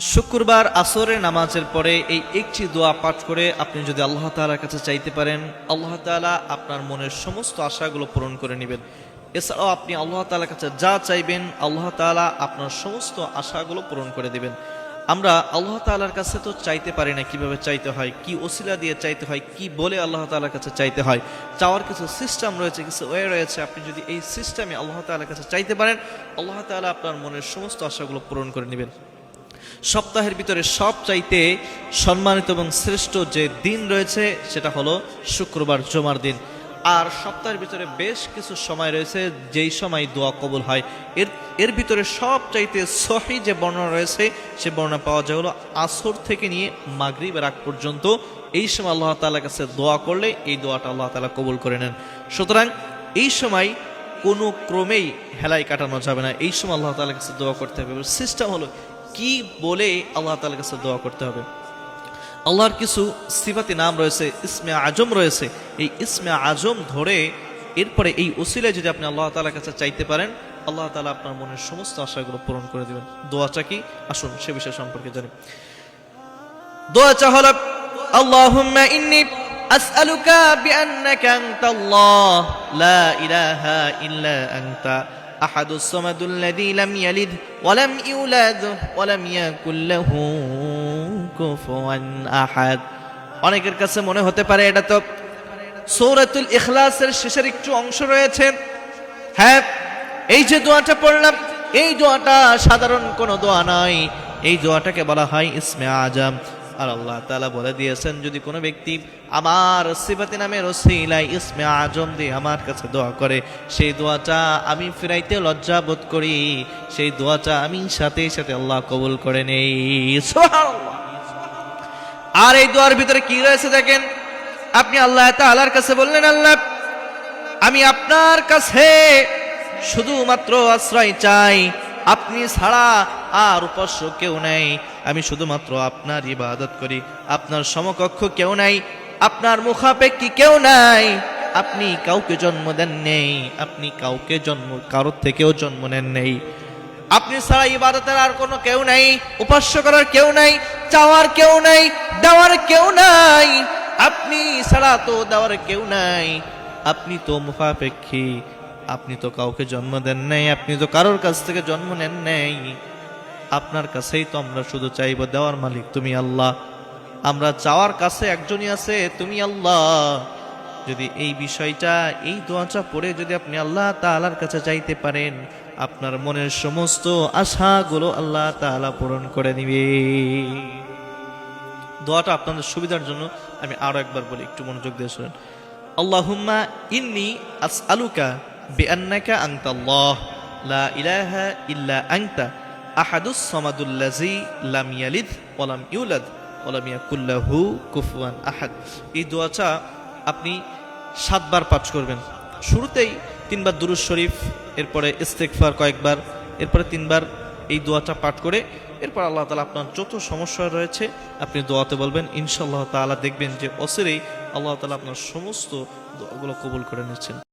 শুক্রবার আসরের নামাজের পরে এই একটি দোয়া পাঠ করে আপনি যদি আল্লাহ তাআলার কাছে চাইতে পারেন, আল্লাহ তাআলা আপনার মনের সমস্ত আশাগুলো পূরণ করে নেবেন। এছাড়াও আপনি আল্লাহ তাআলার কাছে যা চাইবেন, আল্লাহ তাআলা আপনার সমস্ত আশাগুলো পূরণ করে দেবেন। আমরা আল্লাহ তাআলার কাছে তো চাইতে পারি না কীভাবে চাইতে হয়, কি ওসিলা দিয়ে চাইতে হয়, কি বলে আল্লাহ তাআলার কাছে চাইতে হয়। চাওয়ার কিছু সিস্টেম রয়েছে, কিছু ওয়ে রয়েছে। আপনি যদি এই সিস্টেমে আল্লাহ তাআলার কাছে চাইতে পারেন, আল্লাহ তাআলা আপনার মনের সমস্ত আশাগুলো পূরণ করে নেবেন। সপ্তাহের ভিতরে সব চাইতে সম্মানিত এবং শ্রেষ্ঠ যে দিন রয়েছে, সেটা হলো শুক্রবার, জমার দিন। আর সপ্তাহের ভিতরে বেশ কিছু সময় রয়েছে, যেই সময় দোয়া কবুল হয়। এর এর ভিতরে সব চাইতে সহি যে বর্ণনা রয়েছে, সে বর্ণনা পাওয়া যায় হলো আসর থেকে নিয়ে মাগরিব রাগ পর্যন্ত। এই সময় আল্লাহ তালার কাছে দোয়া করলে এই দোয়াটা আল্লাহ তাআলা কবুল করে নেন। সুতরাং এই সময় কোনো ক্রমেই হেলাই কাটানো যাবে না। এই সময় আল্লাহ তাআলার কাছে দোয়া করতে হবে। সিস্টেম হলো কি বলে আল্লাহ তাআলার কাছে দোয়া করতে হবে? আল্লাহর কিছু সিফাতি নাম রয়েছে, ইসমে আজম রয়েছে। এই ইসমে আজম ধরে এরপরে এই ওসিলায় যদি আপনি আল্লাহ তাআলার কাছে চাইতে পারেন, আল্লাহ তাআলা আপনার মনের সমস্ত আশাগুলো পূরণ করে দিবেন। দোয়াটা কি? আসুন সে বিষয় সম্পর্কে জানি। দোয়াটা হলো, আল্লাহুম্মা ইন্নী আসআলুকা বিআন্নাকা আনতাল্লাহ, লা ইলাহা ইল্লা আনতা। أحد الصمد الذي لم يلد ولم يولد ولم يكن له كفوا أحد অনেকের কাছে মনে হতে পারে এটা তো সৌরাতুল ইখলাসের শেষের একটু অংশ রয়েছে হ্যাঁ এই যে দোয়াটা পড়লাম এই দোয়াটা সাধারণ কোনো দোয়া নয় এই দোয়াটাকে বলা হয় ইসমে আজম আর আল্লাহ তাআলা বলে দিয়েছেন, যদি কোনো ব্যক্তি আমার সিফাতি নামের ওসিলাই ইসমে আজম দিয়ে আমার কাছে দোয়া করে, সেই দোয়াটা আমি ফিরাইতে লজ্জা বোধ করি, সেই দোয়াটা আমি সাথে সাথে আল্লাহ কবুল করে নেই। আর এই দোয়ার ভিতরে কি রয়েছে দেখেন? আপনি আল্লাহ তাআলার কাছে বললেন, আল্লাহ, আমি আপনার কাছে শুধুমাত্র আশ্রয় চাই, আপনি ছাড়া আর উপাস্য কেউ নেই। আমি শুধুমাত্র আপনার ইবাদত করি। আপনার সমকক্ষ কেউ নাই। আপনার মুখাপেক্ষী কেউ নাই। আপনি কাউকে জন্ম দেন নেই। আপনি কাউকে জন্ম, কারোর থেকেও জন্ম নেন নেই। আপনি ছাড়া ইবাদতের আর কোনো কেউ নাই। উপাস্য করার কেউ নাই। চাওয়ার কেউ নাই। দেওয়ার কেউ নাই। আপনি ছাড়া তো দেওয়ার কেউ নাই। আপনি তো মুখাপেক্ষী। আপনি তো কাউকে জন্ম দেন নাই। আপনি তো কারোর কাছ থেকে জন্ম নেন নাই। আপনার কাছেই তো আমরা শুধু চাইব দেওয়ার মালিক, তুমি আল্লাহ। আমরা চাওয়ার কাছে একজনই আছে, তুমি আল্লাহ। যদি এই বিষয়টা, এই দোয়াটা পড়ে যদি আপনি আল্লাহ তাআলার কাছে চাইতে পারেন, আপনার মনের সমস্ত আশাগুলো আল্লাহ তাআলা পূরণ করে নিবে দোয়াটা আপনাদের সুবিধার জন্য আমি আরও একবার বলি, একটু মনোযোগ দিয়ে শুনেন। আল্লাহুম্মা ইন্নি আসআলুকা বিআন্নাকা আনতাল্লাহ, লা ইলাহা ইল্লা আনতা। আহাদুস সামাদুল্লাযী লাম ইয়ালিদ ওয়া লাম ইউলাদ ওয়া লাম ইয়াকুল কুফুয়ান আহাদ। এই দোয়াটা আপনি সাতবার পাঠ করবেন। শুরুতেই তিনবার দুরুজ শরীফ, এরপরে ইস্তেগফার কয়েকবার, এরপরে তিনবার এই দোয়াটা পাঠ করে, এরপর আল্লাহ তালা আপনার যত সমস্যা রয়েছে, আপনি দোয়াতে বলবেন। ইনশাআল্লাহ তাআলা দেখবেন যে অসিরেই আল্লাহ তালা আপনার সমস্ত দোয়াগুলো কবুল করে নিচ্ছেন।